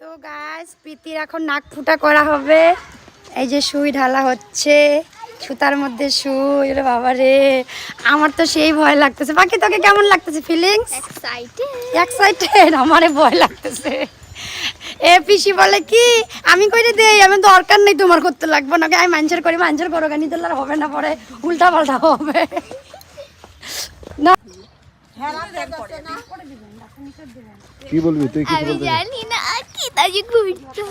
তো গাছ প্রীতির এখন নাক ফুটা করা হবে। এই যে সুই ঢালা হচ্ছে সুতার মধ্যে সুই রে বাবা রে। আমার তো সেই ভয় লাগতেছে। বাকি তোকে কেমন লাগতেছে ফিলিংস এক্সাইটেড এক্সাইটেড আমারে ভয় লাগতেছে। এ পিসি বলে কি আমি কইরে দেই আমি দরকার নেই তোমার করতে লাগবে না। আমি মাঞ্চার করি মাঞ্চার করো গানি দিলে আর হবে না পরে। উল্টা পাল্টা হবে। না। কি বলবি তুই কিছু আমি জানি না। কি তাজি ঘুরতো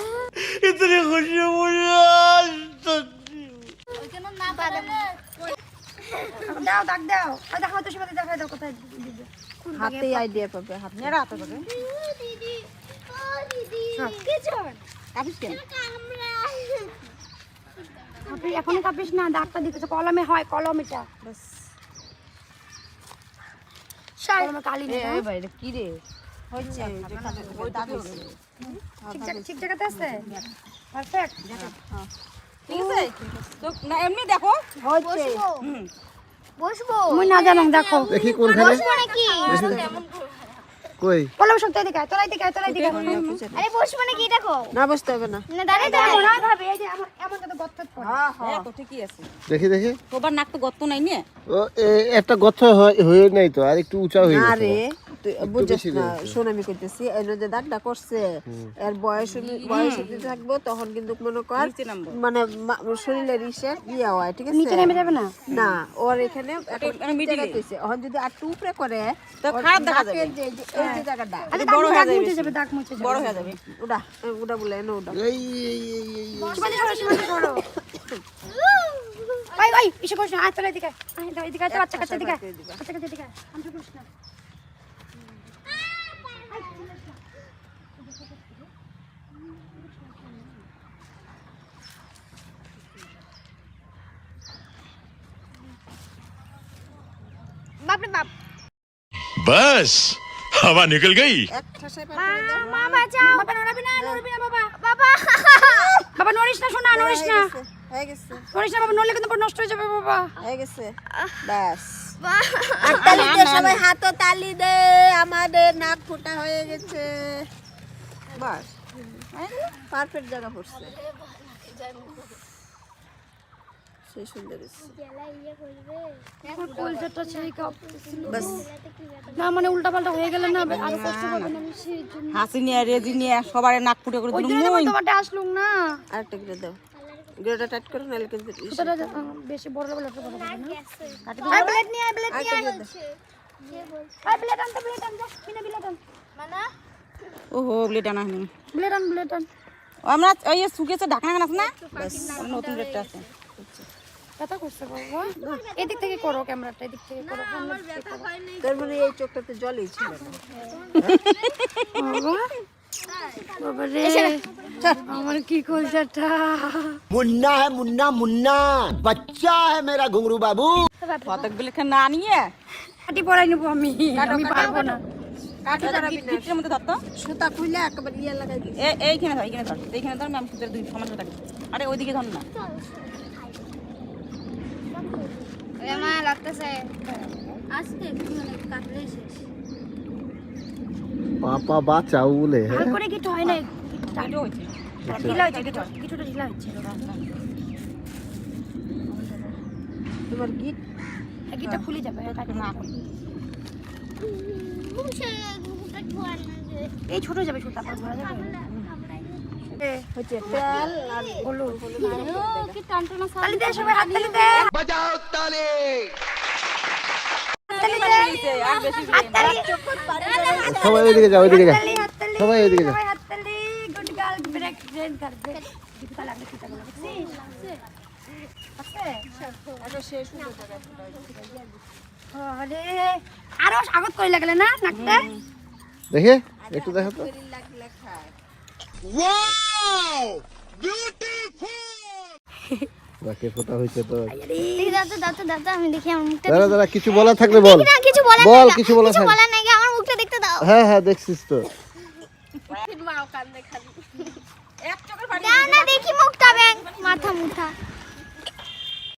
দাও দাগ দাও। আর দেখো তো সবাই দেখাই দাও কোথায় দিবে। হাতে আইডিয়া পাবে হাতে। নেড়া হাতে পাবে। দিদি ও দিদি। কিছু কাপিস কেন? আপনি কাপিস না দাগটা দিতেছে। কলমে হয় কলম এটা। কলমে কালি নেই এই ভাই কি রে? হচ্ছে। ঠিক জায়গা- ঠিক জায়গাতে আছে? পারফেক্ট ঠিক আছে? তো না এমনি দেখো। হচ্ছে। বসবো। মুই না জানো দেখো। দেখি কোনখানে। বসবো নাকি? কই? কলম শক্তি দিকে তোলাই দিকে তোলাই দিকে আরে বসবো নাকি দেখো। না বসতে হবে না। না দাঁড়াই দাঁড়াই না ভাবে এই যে আমার এমন কত গর্ত পড়ে। হ্যাঁ তো ঠিকই আছে। দেখি দেখি। তোবার নাক তো গর্ত নাই ও এ, একটা গর্ত হয়- হয়ে নাই তো আর একটু উঁচা হয়ে গেছে। আরে তুই বুঝছিস না শোন আমি কইতেছি এই যে দাগটা করছে এর বয়স বয়স হতে থাকব তখন কিন্তু মনে কর মানে শরীরের ইসে ইয়ে হয় ঠিক আছে? নিচে নেমে যাবে না? না ওর এখানে এখন যদি আর টুকরে করে তো খারাপ দেখা যাবে। এই যে জায়গাটা আরে দাগ দাগ মুছে যাবে দাগ মুছে যাবে। বড় হয়ে যাবে। ওটা ওটা বলে এনে ওটা এই এই এই এই সীমাতে সরো সীমাতে সরো ওই ওই ইসে করিস না আয়। তোলাই দিকে আয় দাও এদিকে আয়। বাচ্চা কাচ্চা দিকে বাচ্চা কাচ্চা দিকে আমি তো বাপরে বাপ। বাস হাওয়া বাবা নড়াবি না শোনা নড়িস না। হয়ে গেছে নড়িস না বাবা নড়লে কিন্তু নষ্ট হয়ে যাবে বাবা। হয়ে গেছে বাস। তালি সবাই তালি দে আমাদের নাক ফোটা হয়ে গেছে। বাস পারফেক্ট জায়গা পড়ছে। সেই সুন্দর বাস। না মানে উল্টা পাল্টা হয়ে গেলে না আরও কষ্ট হবে না আমি সেই জন্য। হাসি নিয়ে রেজি নিয়ে সবার নাক ফুটে করে ওই দিল তোমারটা আসলুম না। আরেকটা করে দাও। গেরোটা টাইট করো নাহলে কিন্তু বেশি বড় বড় বড় বড় না। আই ব্লেড নিয়ে আই ব্লেড নিয়ে আরেকটা আই ব্লেড আনতে ব্লেড আন বিনা ব্লেড আন। মানা? ওহো ব্লেড আনা হয়নি। ব্লেড আন ব্লেড আন। ও আমরা ওই যে শুকিয়েছে ঢাকনা আছে না? নতুন ব্লেডটা আছে। ব্যথা করছে বাবা। এদিক থেকে করো ক্যামেরাটা এদিক থেকে করো। তার মানে এই চোখটাতে জলই ছিল বাবা মুন্না হ্যাঁ মুন্না মুন্না। বাচ্চা হ্যাঁ মেরা ঘুঙরু বাবু। না নিয়ে কাটি পড়াই নেব আমি আমি পারব না। ইয়ে এইখানে ধর এইখানে ধর। এইখানে ধর আমি দুই সমান আরে ওইদিকে ধর না। ওরে লাগতেছে। আজকে মানে কাটলে শেষ। পাপা বাঁচাও বলে হ্যাঁ? করে কিছু হয় না এটাও হয়েছে। ঢিলা হচ্ছে কিছু কিছুটা ঢিলা হচ্ছে তোমার গিট। গিটা খুলে যাবে কাটি। না। এই ছোট যাবে সুতা পর ধরা যাবে। আরও করে লাগলে না দেখে একটু দেখো তো। বাকি ফোটা হইছে তো। দাদা দাদা দাঁতো দাঁতো আমি দেখি আমার মুখটা দাদা দাদা কিছু বলা থাকলে বল। না কিছু বলার বল কিছু বলা কিছু থাকলে। নাই আমার মুখটা দেখতে দাও। হ্যাঁ হ্যাঁ দেখছিস তো। না না দেখি মুখটা ব্যাং। মাথা মুথা।